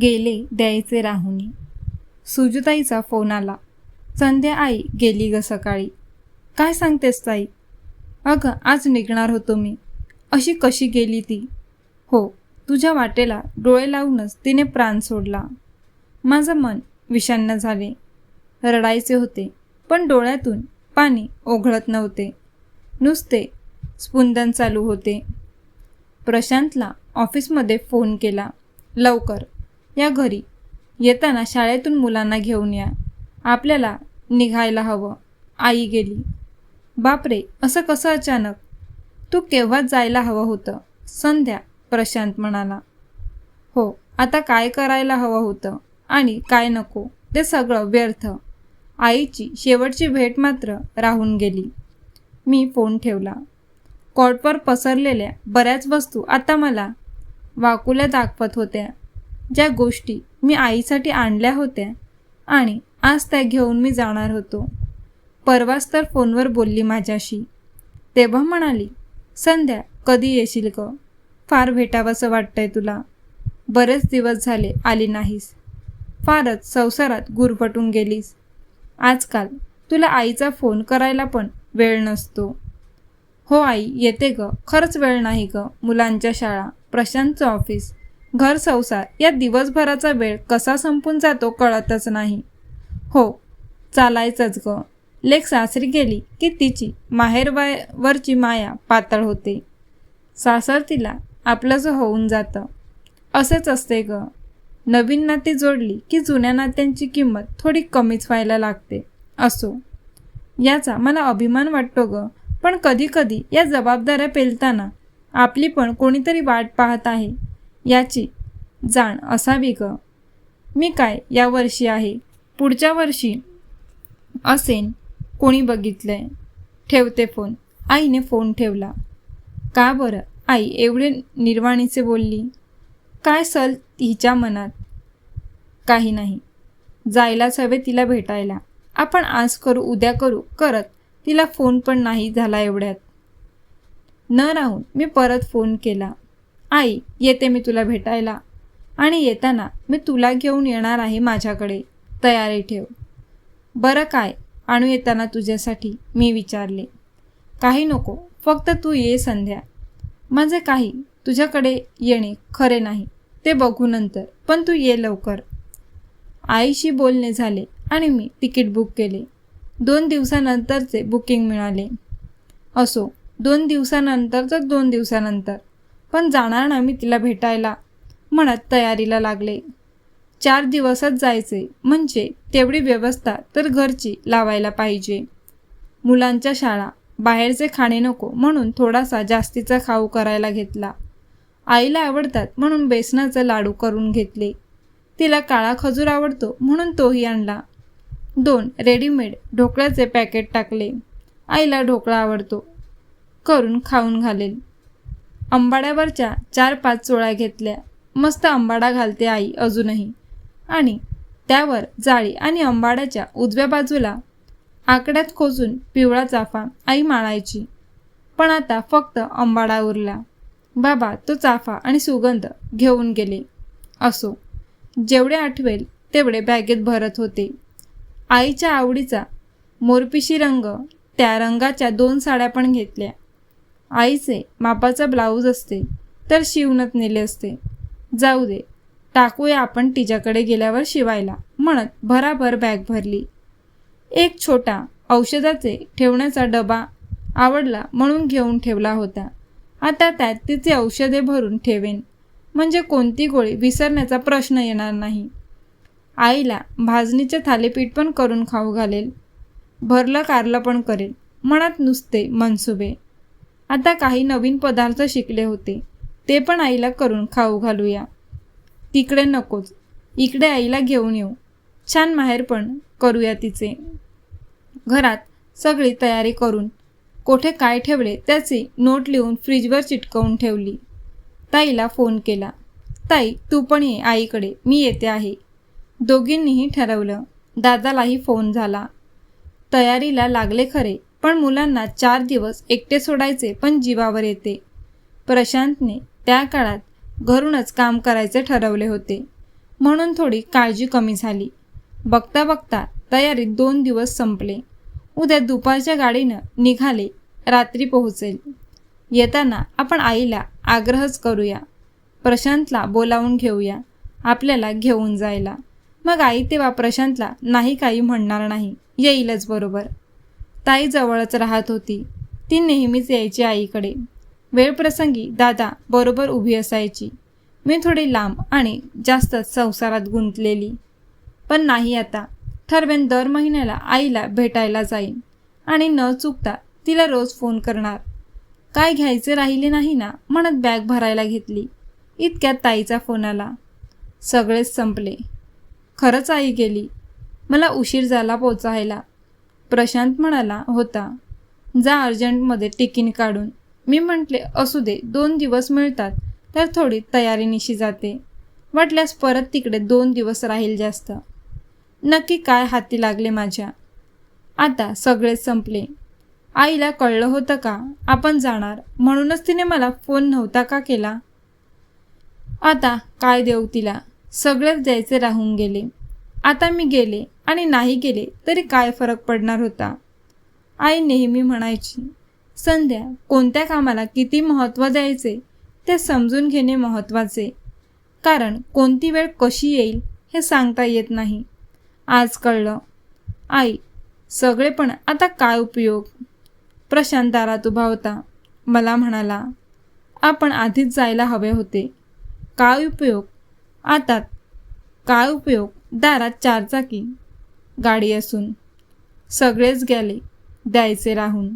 गेले द्यायचे राहुनी. सुजुताईचा फोन आला. संध्या आई गेली ग सकाळी. काय सांगतेस ताई? अगं आज निघणार होतो मी. अशी कशी गेली ती? हो तुझ्या वाटेला डोळे लावूनच तिने प्राण सोडला. माझं मन विषण्ण झाले. रडायचे होते पण डोळ्यातून पाणी ओघळत नव्हते. नुसते स्पुंदन चालू होते. प्रशांतला ऑफिसमध्ये फोन केला. लवकर. या घरी. येताना शाळेतून मुलांना घेऊन या. आपल्याला निघायला हवं. आई गेली. बापरे असं कसं अचानक? तू केव्हाच जायला हवं होतं? संध्या प्रशांत म्हणाला. हो आता काय करायला हवं होतं? आणि काय नको? ते सगळं व्यर्थ. आईची शेवटची भेट मात्र राहून गेली. मी फोन ठेवला. कॉटवर पसरलेल्या बऱ्याच वस्तू आता मला वाकुल्या दाखवत होत्या. ज्या गोष्टी मी आईसाठी आणल्या होत्या आणि आज त्या घेऊन मी जाणार होतो. परवाच तर फोनवर बोलली माझ्याशी. तेव्हा म्हणाली संध्या कधी येशील ग? फार भेटावंसं वाटतंय तुला. बरेच दिवस झाले आली नाहीस. फारच संसारात गुरफटून गेलीस. आजकाल तुला आईचा फोन करायला पण वेळ नसतो. हो आई येते ग. खरंच वेळ नाही ग. मुलांच्या शाळा प्रशांतचं ऑफिस. घर संसार या दिवसभराचा वेळ कसा संपून जातो कळतच नाही. हो चालायचंच ग. लेख सासरी गेली की तिची माहेरवरची माया पातळ होते. सासर तिला आपलंच होऊन जातं. असेच असते ग. नवीन नाती जोडली की जुन्या नात्यांची किंमत थोडी कमीच व्हायला लागते. असो. याचा मला अभिमान वाटतो ग. पण कधीकधी या जबाबदाऱ्या पेलताना आपली पण कोणीतरी वाट पाहत आहे. याची जाण असावी ग. मी काय या वर्षी आहे? पुढच्या वर्षी असेन कोणी बघितलंय? ठेवते फोन. आईने फोन ठेवला. का बरं? आई एवढे निर्वाणीचे बोलली. काय सल हिच्या मनात? काही नाही. जायलाच हवे तिला भेटायला. आपण आज करू उद्या करू करत. तिला फोन पण नाही झाला एवढ्यात. न राहून मी परत फोन केला. आई येते मी तुला भेटायला. आणि येताना मी तुला घेऊन येणार आहे माझ्याकडे. तयारी ठेव. बरं काय आणू येताना तुझ्यासाठी मी विचारले. काही नको फक्त तू ये संध्या. माझे काही तुझ्याकडे येणे खरे नाही ते बघू नंतर पण तू ये लवकर. आईशी बोलणे झाले आणि मी तिकीट बुक केले. दोन दिवसानंतरचे बुकिंग मिळाले. असो दोन दिवसानंतर तर दोन दिवसानंतर. पण जाणार ना मी तिला भेटायला. म्हणत तयारीला लागले. चार दिवसच जायचे. म्हणजे तेवढी व्यवस्था तर घरची लावायला पाहिजे. मुलांच्या शाळा. बाहेरचे खाणे नको म्हणून थोडासा जास्तीचा खाऊ करायला घेतला. आईला आवडतात म्हणून बेसनाचे लाडू करून घेतले. तिला काळा खजूर आवडतो म्हणून तोही आणला. दोन रेडीमेड ढोकळ्याचे पॅकेट टाकले. आईला ढोकळा आवडतो. करून खाऊन घालेल. आंबाड्यावरच्या चार पाच चोळ्या घेतल्या. मस्त आंबाडा घालते आई अजूनही. आणि त्यावर जाळी आणि आंबाड्याच्या उजव्या बाजूला आकड्यात खोचून पिवळा चाफा आई माळायची. पण आता फक्त आंबाडा उरला. बाबा तो चाफा आणि सुगंध घेऊन गेले. असो जेवढे आठवेल तेवढे बॅगेत भरत होते. आईच्या आवडीचा मोरपिशी रंग त्या रंगाच्या दोन साड्या पण घेतल्या. आईचे मापाचा ब्लाऊज असते तर शिवणत नेले असते. जाऊ दे टाकूया आपण तिच्याकडे गेल्यावर शिवायला म्हणत भराभर बॅग भरली. एक छोटा औषधाचे ठेवण्याचा डबा आवडला म्हणून घेऊन ठेवला होता. आता त्यात तिचे औषधे भरून ठेवेन म्हणजे कोणती गोळी विसरण्याचा प्रश्न येणार नाही. आईला भाजणीचे थालीपीठ पण करून खाऊ घालेल. भरलं कारलं पण करेल मनात नुसते मनसुबे. आता काही नवीन पदार्थ शिकले होते. ते पण आईला करून खाऊ घालूया. तिकडे नकोच. इकडे आईला घेऊन येऊ. छान माहेर पण करूया तिचे. घरात सगळी तयारी करून कोठे काय ठेवले त्याची नोट लिहून फ्रीजवर चिटकवून ठेवली. ताईला फोन केला. ताई तू पण ये आईकडे. मी येते आहे. दोघींनीही ठरवलं. दादालाही फोन झाला. तयारीला लागले खरे. पण मुलांना चार दिवस एकटे सोडायचे पण जीवावर येते. प्रशांतने त्या काळात घरूनच काम करायचे ठरवले होते. म्हणून थोडी काळजी कमी झाली. बघता बघता तयारीत दोन दिवस संपले. उद्या दुपारच्या गाडीनं निघाले रात्री पोहोचेल. येताना आपण आईला आग्रहच करूया. प्रशांतला बोलावून घेऊया. आपल्याला घेऊन जायला. मग आई तेव्हा प्रशांतला नाही काही म्हणणार नाही. येईलच बरोबर. ताई जवळच राहत होती. ती नेहमीच यायची आईकडे. वेळप्रसंगी दादा बरोबर उभी असायची. मी थोडी लांब आणि जास्तच संसारात गुंतलेली. पण नाही आता. ठरवेन दर महिन्याला आईला भेटायला जाईन. आणि न चुकता तिला रोज फोन करणार. काय घ्यायचे राहिले नाही ना म्हणत बॅग भरायला घेतली. इतक्यात ताईचा फोन आला. सगळेच संपले. खरंच आई गेली. मला उशीर झाला पोचायला. प्रशांत म्हणाला होता. जा अर्जंटमध्ये टिकीन काढून. मी म्हटले असू दे दोन दिवस मिळतात. तर थोडी तयारीनिशी जाते. वाटल्यास परत तिकडे दोन दिवस राहील जास्त. नक्की काय हाती लागले माझ्या? आता सगळेच संपले. आईला कळलं होतं का? आपण जाणार. म्हणूनच तिने मला फोन नव्हता का केला? आता काय देऊ तिला? सगळेच द्यायचे राहून गेले. आता मी गेले आणि नाही गेले तरी काय फरक पडणार होता? आई नेहमी म्हणायची संध्या कोणत्या कामाला किती महत्त्व द्यायचे? ते समजून घेणे महत्त्वाचे. कारण कोणती वेळ कशी येईल हे सांगता येत नाही. आज कळलं. आई सगळे पण आता काय उपयोग? प्रशांत दारात उभा होता. मला म्हणाला आपण आधीच जायला हवे होते. काय उपयोग? आता काय उपयोग? दारात चारचाकी गाडी असून सगळेच गेले द्यायचे राहून.